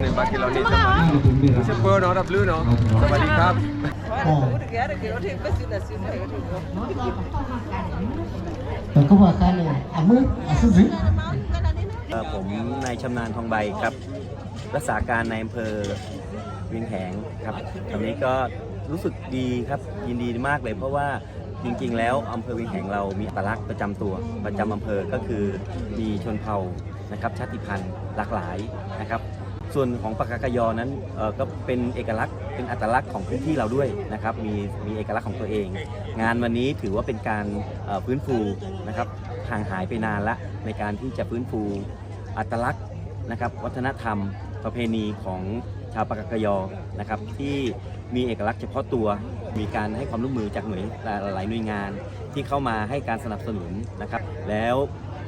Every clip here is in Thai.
ในบาร์กิโลนี่จะเชฟเปอร์เนาะรับลื้อเนาะสวัสดีครับแต่ก็ว่าการเลยอะมืออะซื้อเอ่อผมนายชำนาญทองใบครับ รักษาการในายอำเภอเวียงแหงครับตอนนี้ก็รู้สึกดีครับยินดีมากเลย เพราะว่าจริงๆ แล้วอำเภอเวียงแหงเรามีอัตลักษณ์ประจำตัวประจำอำเภอก็คือมีชนเผ่านะครับชาติพันธุ์หลากหลายนะครับ ส่วนของปากากยอนั้นก็เป็นเอกลักษณ์เป็นอัตลักษณ์ของพื้นที่เราด้วยนะครับมีมีเอกลักษณ์ของตัวเอง งานวันนี้ถือว่าเป็นการฟื้นฟูนะครับห่างหายไปนานละในการที่จะฟื้นฟูอัตลักษณ์นะครับวัฒนธรรมประเพณีของชาวปากากยอนะครับที่มีเอกลักษณ์เฉพาะตัว มีการให้ความร่วมมือจากหน่วยหลายหน่วยงาน ที่เข้ามาให้การสนับสนุนนะครับ แล้ว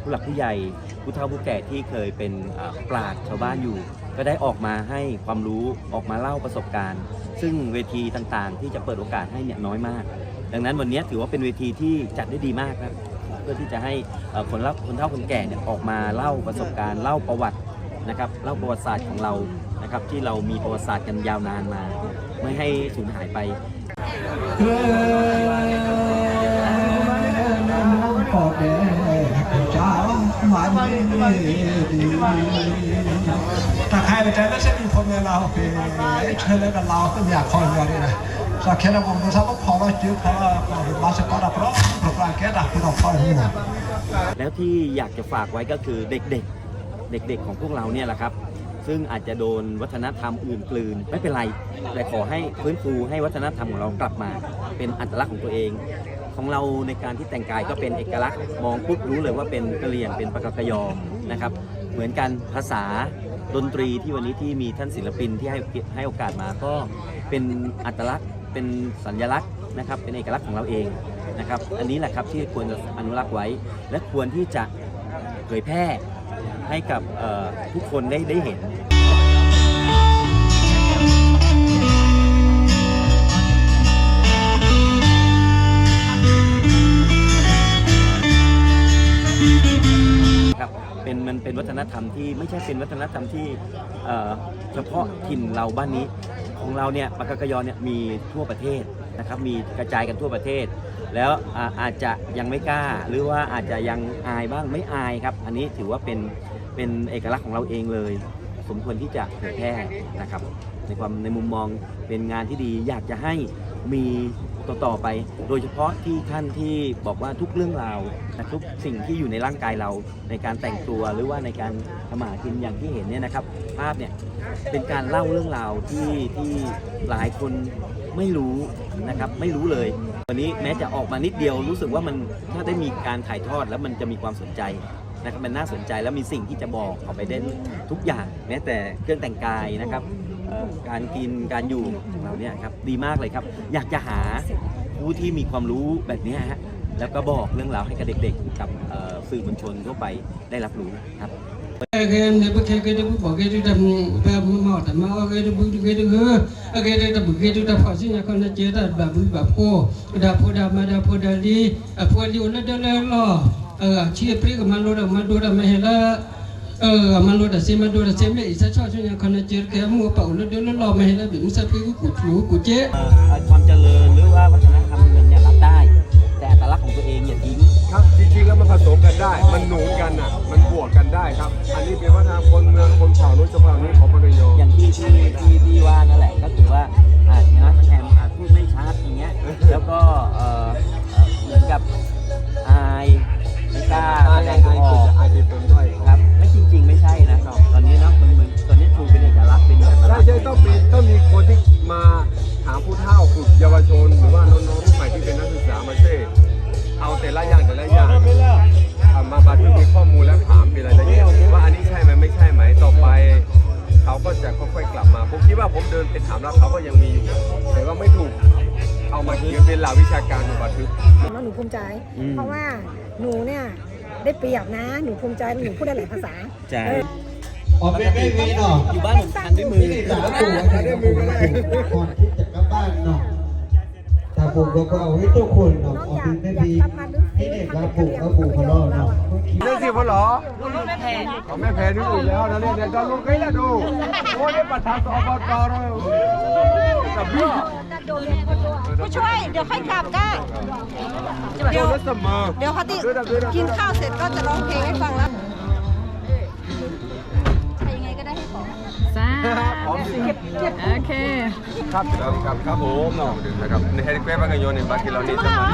ผู้หลักผู้ใหญ่ผู้เฒ่าผู้แก่ที่เคยเป็นเอ่อปราชญ์ชาวบ้านอยู่ ก็ได้ออกมาให้ความรู้ออกมาเล่าประสบการณ์ ซึ่งเวทีต่างๆ ที่จะเปิดโอกาสให้เนี่ยน้อยมาก ดังนั้นวันนี้ถือว่าเป็นเวทีที่จัดได้ดีมากครับเพื่อที่จะให้คนเล่าคนเฒ่าคนแก่เนี่ยออกมาเล่าประสบการณ์เล่าประวัตินะครับเล่าประวัติศาสตร์ของเรานะครับที่เรามีประวัติศาสตร์กันยาวนานมา ไม่ให้สูญหายไปขอแด่ หมายถ้าใครไปใจก็จะมีคนเราเป็นเชิญแล้วกันเราก็อยากคอยเราเนี่ยนะสักแค่เราผมดูสักพอว่าจื้อพอมาสกอตเพราะเพราะแค่ดักที่เราคอยนี่นะแล้วที่อยากจะฝากไว้ก็คือเด็กๆ เด็กๆของพวกเราเนี่ยแหละครับซึ่งอาจจะโดนวัฒนธรรมอื่นกลืนไม่เป็นไร แต่ขอให้ฟื้นฟูให้วัฒนธรรมของเรากลับมา เป็นอัตลักษณ์ของตัวเอง ของเราในการที่แต่งกายก็เป็นเอกลักษณ์ มองปุ๊บรู้เลยว่าเป็นกะเหรี่ยงเป็นปากกยอนะครับเหมือนกันภาษาดนตรีที่วันนี้ที่มีท่านศิลปินที่ให้ให้โอกาสมาก็เป็นอัตลักษณ์ เป็นสัญลักษณ์นะครับเป็นเอกลักษณ์ของเราเองนะครับอันนี้แหละครับที่ควรจะอนุรักษ์ไว้ และควรที่จะเผยแพร่ให้กับทุกคนได้ได้เห็น ครับเป็นมันเป็นวัฒนธรรมที่ไม่ใช่เป็นวัฒนธรรมที่เฉพาะถิ่นเราบ้านนี้ ของเราเนี่ยปากากยอเนี่ยมีทั่วประเทศนะครับมีกระจายกันทั่วประเทศ แล้วอาอาจจะยังไม่กล้า หรือว่าอาจจะยังอายบ้างไม่อายครับ อันนี้ถือว่าเป็นเป็นเอกลักษณ์ของเราเองเลย สมควรที่จะเผยแพร่นะครับในความในมุมมองเป็นงานที่ดีอยากจะให้มี ต่อต่อไป โดยเฉพาะที่ท่านที่บอกว่าทุกเรื่องราวและทุกสิ่งที่อยู่ในร่างกายเราในการแต่งตัวหรือว่าในการทำมาหากินอย่างที่เห็นเนี่ยนะครับ ภาพเนี่ยเป็นการเล่าเรื่องราวที่ที่หลายคนไม่รู้นะครับไม่รู้เลย วันนี้แม้จะออกมานิดเดียวรู้สึกว่ามันถ้าได้มีการถ่ายทอดแล้วมันจะมีความสนใจนะครับมันน่าสนใจแล้วมีสิ่งที่จะบอกออกไปได้ทุกอย่าง แม้แต่เครื่องแต่งกายนะครับ การกินการอยู่ของเราเนี่ยครับดีมากเลยครับ อยากจะหาผู้ที่มีความรู้แบบนี้ฮะแล้วก็บอกเรื่องราวให้กับเด็กๆ กับสื่อมวลชนทั่วไปได้รับรู้ครับเกนเกนบอกเกมบบมอหมาเกมเกมเกมบเกมที่สิยคนเจอตบบบบโอ้ดาพดามาดาพดาดีพูดอยู่ลเล้เออเชียร์ริกมันรู้ดมาดูดมาเห็ล้ว ต่เซมันรู้แต่เซไม่อีสักชอบช่วยคนเจอแกมัวเป่าแล้วเดี๋ยวรอมาให้แล้วบิมสักพี่กูถูกูเจ๊ความเจริญหรือว่า ถามแล้วเขาก็ยังมีอยู่ แต่ว่าไม่ถูก เอามาเขียนเป็นหลักวิชาการบันทึกว่าหนูภูมิใจเพราะว่าหนูเนี่ยได้เปรียบนะ หนูภูมิใจหนูพูดได้หลายภาษา ใช่ออกเป็นไม่มีเนาะอยู่บ้านผมทำด้วยมือนี่สาวตัวได้มือก่อนที่จะกลับบ้านเนาะถ้าผมก็เอาให้ทุกคนเนาะน้องออกอยากเป็นไม่อยากมีสะพานหรือที่เด็กเราปลูกก็ปลูกพะโล้ เนาะเรื่องสิบเหรอของแม่แพรนี่อยู่แล้วนะเนี่ยเดี๋ยวจะลงใกล้แล้วดูโอ้ยประธานอบตเลยกับพี่ผู้ช่วยเดี๋ยวค่อยกลับก้าเดี๋ยวเสมอเดี๋ยวเขาติกินข้าวเสร็จก็จะร้องเพลงให้ฟังแล้ว พร้อมสิโอเค ครับครับครับผมเนาะนะครับในเฮลิคอปเตอร์กันโยนในบากิโลนี่จะมา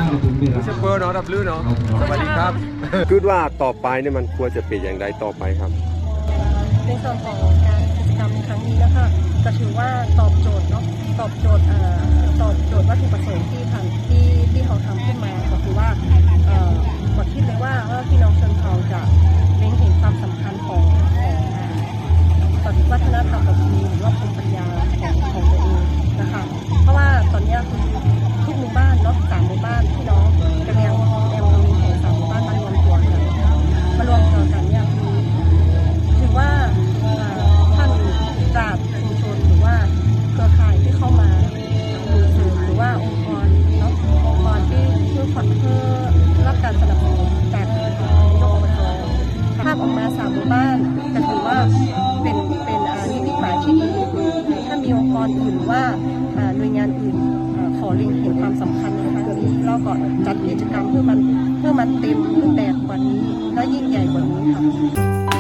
เชฟเปอร์เนาะรับลื้อเนาะสวัสดีครับคิดว่าต่อไปเนี่ยมันควรจะเป็นอย่างไรต่อไปครับ ในส่วนของการกิจกรรมในครั้งนี้นะคะก็ถือว่าตอบโจทย์เนาะตอบโจทย์เอ่อตอบโจทย์วัตถุประสงค์ที่ทำที่ที่เขาทำขึ้นมาก็คือว่าเอ่อกดคิดเลยว่าเออพี่น้องชนเผ่าจะ หรือว่าหน่วยงานอื่นอขอลิงเห็นความสำคัญในครั้งนี้เราก็จัดกิจกรรมเพื่อมันเพื่อมันเต็มรูปแบบกว่านี้และยิ่งใหญ่กว่านี้ค่ะ